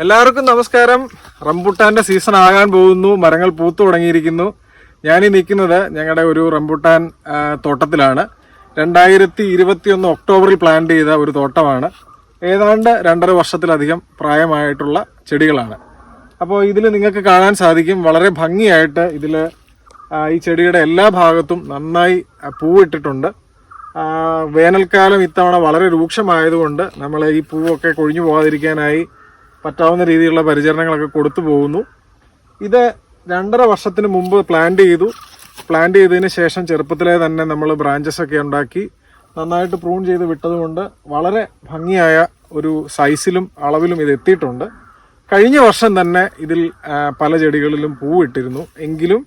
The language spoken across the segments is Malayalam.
എല്ലാവർക്കും നമസ്കാരം. റംബുട്ടാന്റെ സീസൺ ആകാൻ പോകുന്നു. മരങ്ങൾ പൂത്തു തുടങ്ങിയിരിക്കുന്നു. ഞാനീ നിൽക്കുന്നത് ഞങ്ങളുടെ ഒരു റംബുട്ടാൻ തോട്ടത്തിലാണ്. രണ്ടായിരത്തി ഇരുപത്തിയൊന്ന് ഒക്ടോബറിൽ പ്ലാൻ ചെയ്ത ഒരു തോട്ടമാണ്. ഏതാണ്ട് രണ്ടര വർഷത്തിലധികം പ്രായമായിട്ടുള്ള ചെടികളാണ്. അപ്പോൾ ഇതിൽ നിങ്ങൾക്ക് കാണാൻ സാധിക്കും വളരെ ഭംഗിയായിട്ട് ഇതിൽ ഈ ചെടിയുടെ എല്ലാ ഭാഗത്തും നന്നായി പൂവിട്ടിട്ടുണ്ട്. വേനൽക്കാലം ഇത്തവണ വളരെ രൂക്ഷമായതുകൊണ്ട് നമ്മൾ ഈ പൂവൊക്കെ കൊഴിഞ്ഞു പോകാതിരിക്കാനായി പറ്റാവുന്ന രീതിയിലുള്ള പരിചരണങ്ങളൊക്കെ കൊടുത്തു പോകുന്നു. ഇത് രണ്ടര വർഷത്തിന് മുമ്പ് പ്ലാന്റ് ചെയ്തു. പ്ലാന്റ് ചെയ്തതിന് ശേഷം ചെറുപ്പത്തിലെ തന്നെ നമ്മൾ ബ്രാഞ്ചസ് ഒക്കെ ഉണ്ടാക്കി. നന്നായിട്ട് പ്രൂൺ ചെയ്ത് വിട്ടതുകൊണ്ട് വളരെ ഭംഗിയായ ഒരു സൈസിലും അളവിലും ഇത് എത്തിയിട്ടുണ്ട്. കഴിഞ്ഞ വർഷം തന്നെ ഇതിൽ പല ചെടികളിലും പൂവിട്ടിരുന്നു. എങ്കിലും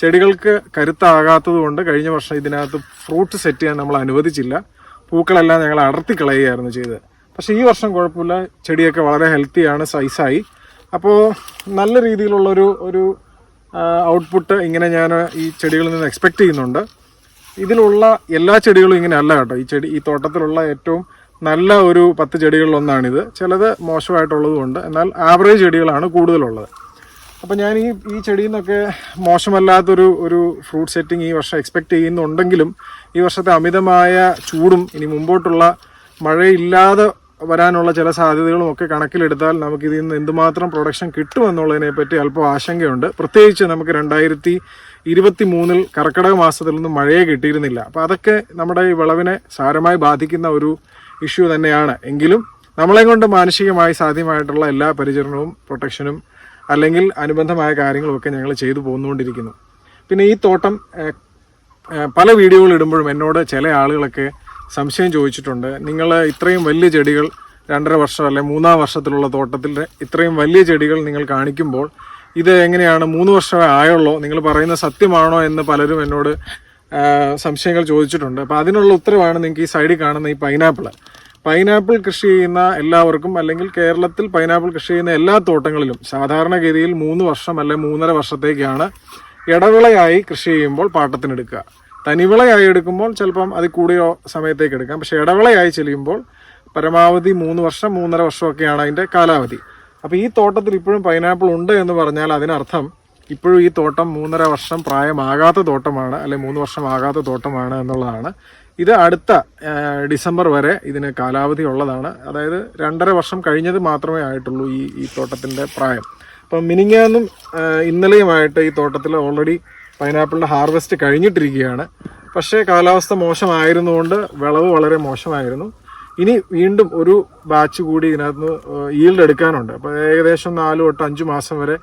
ചെടികൾക്ക് കരുത്താകാത്തതുകൊണ്ട് കഴിഞ്ഞ വർഷം ഇതിനകത്ത് ഫ്രൂട്ട് സെറ്റ് ചെയ്യാൻ നമ്മൾ അനുവദിച്ചില്ല. പൂക്കളെല്ലാം ഞങ്ങൾ അടർത്തി കളയുകയായിരുന്നു ചെയ്തത്. പക്ഷേ ഈ വർഷം കുഴപ്പമില്ല. ചെടിയൊക്കെ വളരെ ഹെൽത്തിയാണ് സൈസായി അപ്പോൾ നല്ല രീതിയിലുള്ളൊരു ഒരു ഔട്ട്പുട്ട് ഇങ്ങനെ ഞാൻ ഈ ചെടികളിൽ നിന്ന് എക്സ്പെക്റ്റ് ചെയ്യുന്നുണ്ട്. ഇതിലുള്ള എല്ലാ ചെടികളും ഇങ്ങനെ അല്ല കേട്ടോ. ഈ ചെടി ഈ തോട്ടത്തിലുള്ള ഏറ്റവും നല്ല ഒരു പത്ത് ചെടികളിലൊന്നാണിത് ചിലത് മോശമായിട്ടുള്ളതുകൊണ്ട് എന്നാൽ ആവറേജ് ചെടികളാണ് കൂടുതലുള്ളത്. അപ്പോൾ ഞാൻ ഈ ഈ ചെടിയിൽ നിന്നൊക്കെ മോശമല്ലാത്തൊരു ഒരു ഫ്രൂട്ട് സെറ്റിംഗ് ഈ വർഷം എക്സ്പെക്റ്റ് ചെയ്യുന്നുണ്ടെങ്കിലും ഈ വർഷത്തെ അമിതമായ ചൂടും ഇനി മുമ്പോട്ടുള്ള മഴയില്ലാതെ വരാനുള്ള ചില സാധ്യതകളും ഒക്കെ കണക്കിലെടുത്താൽ നമുക്ക് ഇതിൽ നിന്ന് എന്തുമാത്രം പ്രൊഡക്ഷൻ കിട്ടുമെന്നുള്ളതിനെ പറ്റി അല്പം ആശങ്കയുണ്ട്. പ്രത്യേകിച്ച് നമുക്ക് രണ്ടായിരത്തി ഇരുപത്തി മൂന്നിൽ കർക്കിടക മാസത്തിൽ നിന്നും മഴയെ കിട്ടിയിരുന്നില്ല. അപ്പോൾ അതൊക്കെ നമ്മുടെ ഈ വിളവിനെ സാരമായി ബാധിക്കുന്ന ഒരു ഇഷ്യൂ തന്നെയാണ്. എങ്കിലും നമ്മളെ കൊണ്ട് മാനസികമായി സാധ്യമായിട്ടുള്ള എല്ലാ പരിചരണവും പ്രൊട്ടക്ഷനും അല്ലെങ്കിൽ അനുബന്ധമായ കാര്യങ്ങളുമൊക്കെ ഞങ്ങൾ ചെയ്തു പോന്നുകൊണ്ടിരിക്കുന്നു. പിന്നെ ഈ തോട്ടം പല വീഡിയോകൾ ഇടുമ്പോഴും എന്നോട് ചില ആളുകളൊക്കെ സംശയം ചോദിച്ചിട്ടുണ്ട്. നിങ്ങൾ ഇത്രയും വലിയ ചെടികൾ രണ്ടര വർഷം അല്ലെ മൂന്നാം വർഷത്തിലുള്ള തോട്ടത്തിൽ ഇത്രയും വലിയ ചെടികൾ നിങ്ങൾ കാണിക്കുമ്പോൾ ഇത് എങ്ങനെയാണ്? മൂന്ന് വർഷമേ ആയുള്ളൂ. നിങ്ങൾ പറയുന്ന സത്യമാണോ എന്ന് പലരും എന്നോട് സംശയങ്ങൾ ചോദിച്ചിട്ടുണ്ട്. അപ്പോൾ അതിനുള്ള ഉത്തരവാണ് നിങ്ങൾക്ക് ഈ സൈഡിൽ കാണുന്ന ഈ പൈനാപ്പിൾ പൈനാപ്പിൾ കൃഷി ചെയ്യുന്ന എല്ലാവർക്കും അല്ലെങ്കിൽ കേരളത്തിൽ പൈനാപ്പിൾ കൃഷി ചെയ്യുന്ന എല്ലാ തോട്ടങ്ങളിലും സാധാരണഗതിയിൽ മൂന്ന് വർഷം അല്ലെ മൂന്നര വർഷത്തേക്കാണ് ഇടവിളയായി കൃഷി ചെയ്യുമ്പോൾ പാട്ടത്തിനെടുക്കുക. തനിവിളയായി എടുക്കുമ്പോൾ ചിലപ്പം അത് കൂടിയ സമയത്തേക്ക് എടുക്കാം. പക്ഷെ ഇടവിളയായി ചെല്ലുമ്പോൾ പരമാവധി മൂന്ന് വർഷം മൂന്നര വർഷമൊക്കെയാണ് അതിന്റെ കാലാവധി. അപ്പോൾ ഈ തോട്ടത്തിൽ ഇപ്പോഴും പൈനാപ്പിൾ ഉണ്ട് എന്ന് പറഞ്ഞാൽ അതിനർത്ഥം ഇപ്പോഴും ഈ തോട്ടം മൂന്നര വർഷം പ്രായമാകാത്ത തോട്ടമാണ് അല്ലെ മൂന്ന് വർഷം ആകാത്ത തോട്ടമാണ് എന്നുള്ളതാണ്. ഇത് അടുത്ത ഡിസംബർ വരെ ഇതിന് കാലാവധി ഉള്ളതാണ്. അതായത് രണ്ടര വർഷം കഴിഞ്ഞത് മാത്രമേ ആയിട്ടുള്ളൂ ഈ ഈ തോട്ടത്തിന്റെ പ്രായം. അപ്പം മിനിങ്ങാന്നും ഇന്നലെയുമായിട്ട് ഈ തോട്ടത്തിൽ ഓൾറെഡി പൈനാപ്പിളിന്റെ ഹാർവെസ്റ്റ് കഴിഞ്ഞിട്ടിരിക്കുകയാണ്. പക്ഷേ കാലാവസ്ഥ മോശമായിരുന്നുകൊണ്ട് വിളവ് വളരെ മോശമായിരുന്നു. ഇനി വീണ്ടും ഒരു ബാച്ച് കൂടി ഇതിനകത്ത് ഈൽഡ് എടുക്കാനുണ്ട്. അപ്പോൾ ഏകദേശം നാല് തൊട്ട് അഞ്ച് മാസം വരെ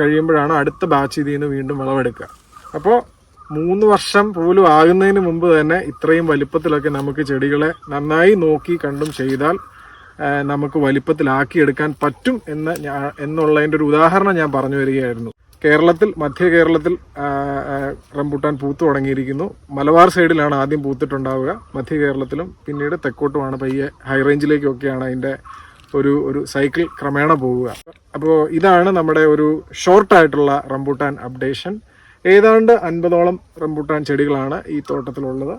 കഴിയുമ്പോഴാണ് അടുത്ത ബാച്ച് ഇതിൽ നിന്ന് വീണ്ടും വിളവെടുക്കുക. അപ്പോൾ മൂന്ന് വർഷം പോലും ആകുന്നതിന് മുമ്പ് തന്നെ ഇത്രയും വലിപ്പത്തിലൊക്കെ നമുക്ക് ചെടികളെ നന്നായി നോക്കി കണ്ടും ചെയ്താൽ നമുക്ക് വലിപ്പത്തിലാക്കിയെടുക്കാൻ പറ്റും എന്ന് ഞാൻ എന്നുള്ളതിന്റെ ഒരു ഉദാഹരണം ഞാൻ പറഞ്ഞു വരികയായിരുന്നു കേരളത്തിൽ മധ്യ കേരളത്തിൽ റംബുട്ടാൻ പൂത്തു തുടങ്ങിയിരിക്കുന്നു. മലബാർ സൈഡിലാണ് ആദ്യം പൂത്തിട്ടുണ്ടാവുക. മധ്യ കേരളത്തിലും പിന്നീട് തെക്കോട്ടുമാണ്. പയ്യെ ഹൈ റേഞ്ചിലേക്കൊക്കെയാണ് അതിന്റെ ഒരു ഒരു സൈക്കിൾ ക്രമേണ പോവുക. അപ്പോൾ ഇതാണ് നമ്മുടെ ഒരു ഷോർട്ടായിട്ടുള്ള റംബൂട്ടാൻ അപ്ഡേഷൻ ഏതാണ്ട് അൻപതോളം റംബൂട്ടാൻ ചെടികളാണ് ഈ തോട്ടത്തിലുള്ളത്.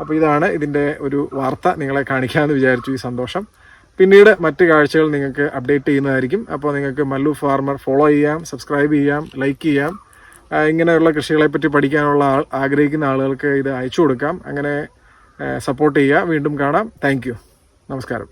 അപ്പോൾ ഇതാണ് ഇതിന്റെ ഒരു വാർത്ത. നിങ്ങളെ കാണിക്കാമെന്ന് വിചാരിച്ചു ഈ സന്തോഷം. പിന്നീട് മറ്റ് കാഴ്ചകൾ നിങ്ങൾക്ക് അപ്ഡേറ്റ് ചെയ്യുന്നതായിരിക്കും. അപ്പോൾ നിങ്ങൾക്ക് മല്ലു ഫാർമർ ഫോളോ ചെയ്യാം സബ്സ്ക്രൈബ് ചെയ്യാം ലൈക്ക് ചെയ്യാം. ഇങ്ങനെയുള്ള കൃഷികളെപ്പറ്റി പഠിക്കാനുള്ള ആൾ ആഗ്രഹിക്കുന്ന ആളുകൾക്ക് ഇത് അയച്ചു കൊടുക്കാം. അങ്ങനെ സപ്പോർട്ട് ചെയ്യുക. വീണ്ടും കാണാം. താങ്ക് നമസ്കാരം.